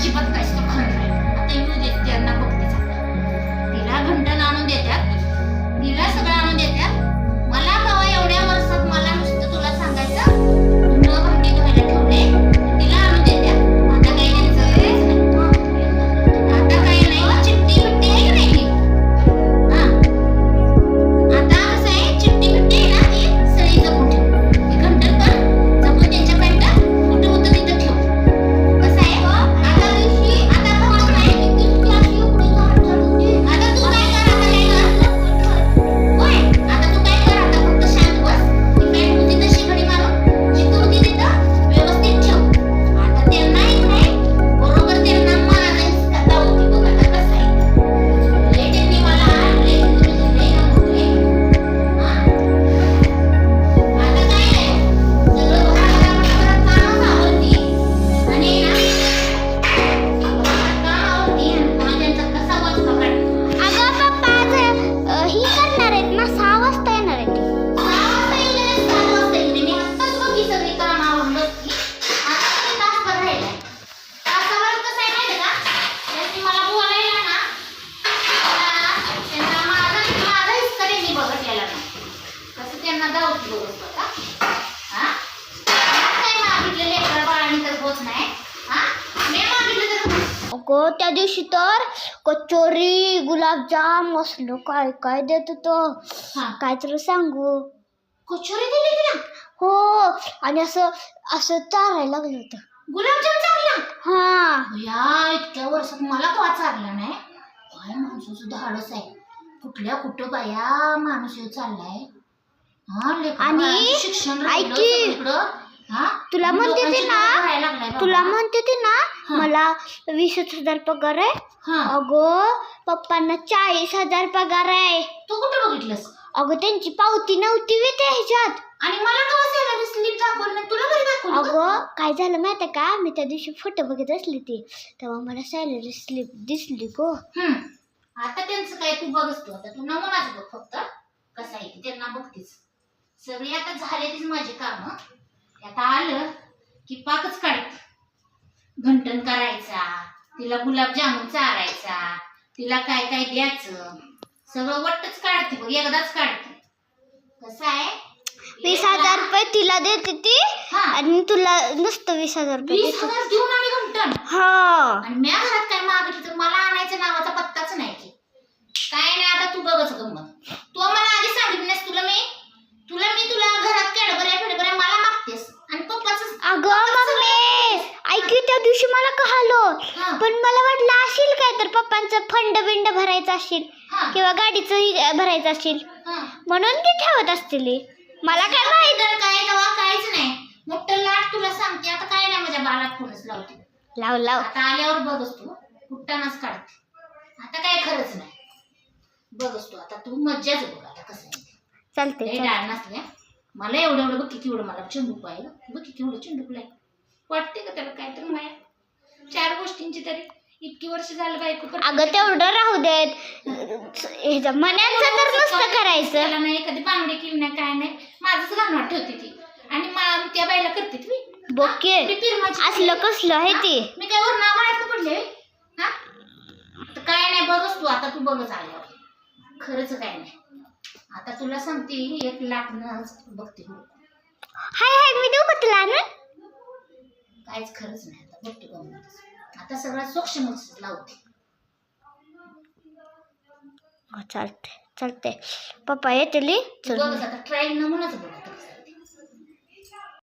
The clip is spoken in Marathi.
Acı batı त्यांना दावती बघत होता हा? काय मागितलं लेकरा बाळाने तर होत नाही. हा? मी मागितलं तर अगं त्या दिवशी तर कचोरी गुलाबजाम असलं काय काय देत होतं. हा. काय तुला सांगू. कचोरी दिली तिला? हो आणि असं असं चारायला लागलं होतं. गुलाबजाम चालला हा. या इतक्या वर्षात मला कवा चालला नाही? काय माणसाचं धाडस आहे. कुठल्या कुठं बाया माणूस चाललाय हा लेकरं आणि शिक्षण ऐक की, तुला म्हणते ते ना. तुला म्हणते ते ना. मला वीसच हजार पगार आहे. अगं पप्पांना चाळीस हजार पगार आहे. तू कुठं बघितलंस? अगं त्यांची पावती नव्हती वे त्या ह्याच्यात. आणि मला सॅलरी स्लिप दाखवली तुला दाखवली का? अगं काय झालं माहिती का? मी त्या दिवशी फोटो बघत असले ते तेव्हा मला सॅलरी स्लिप दिसली गो. आता त्यांचं काय तू बघस तू. आता तू नमुनाच बघ फक्त. कसं आहे त्यांना बघतीस. सगळी आता झालेलीच माझी काम. आता आलं की पाकच काढत. घंटण करायचा तिला गुलाबजामुन चारायचा तिला काय काय द्यायचं सगळं वट्टच काढते बघ एकदाच काढते. कसं आहे? वीस हजार रुपये तिला देते ती हा. आणि तुला नुसतं वीस हजार रुपये वीस हजार देऊन आणि घंटण. हा. आणि म्या घरात काय मागितलं तर मला आणायचं नावाचा पत्ताच नाही की काय नाही आता तू बघच गंमत तू मला आधी सांगितलं नाहीस तुला मी तुला मी तुला घरात कॅडबऱ्या फेडबऱ्या मला मागतेस आणि पप्पाच अगं मम्मी ऐक की त्या दिवशी मला कळालं. पण मला वाटलं असेल काय तर पप्पांचं फंड बिंड भरायचं असेल किंवा गाडीचं भरायचं असेल. म्हणून ते ठेवत असतील. मला काय माहीत? तर काय तेव्हा काहीच नाही. मोठं लाट तुला सांगते. आता काय नाही माझ्या बाळात फोनच लावते. लाव लाव. आता आल्यावर बघच तू कुट्टानाच काढते. आता काय खरंच नाही. बघच तू आता तू मज्जाच बघ आता कसं. चालते डाळ नसल्या मला एवढं एवढं बघ किती एवढं मला चिंडूक आहे. बघ किती एवढं चिंडूक आहे वाटते का त्याला काय तर नाही चार गोष्टींची तरी. इतकी वर्ष झालं बायको पण अगं तेवढं राहू देत. ह्याच्या मन्यांचं तर नुसतं करायचं. त्याला नाही कधी बांगडी केली नाही काय नाही. माझंच घालणार ठेवते ती. आणि मा- त्या बाईला करते ती मी बोके पिरमाची असलं कसलं आहे ते. मी काय वर नाव आहेत पडले होय? हा? तर काय नाही बघच तू आता तू बघच आल्यावर. खरंच काय नाही. आता तुला सांगते एक लाख न बघते. हो हाय हाय मी देऊ का तुला आणून? काहीच खरंच नाही. आता बघते गंमतच. आता. सगळं सूक्ष्मच लावते. चालते चालते पप्पा येतील? तू चल बघच आता ट्रायल नमुनाच बघ. आता.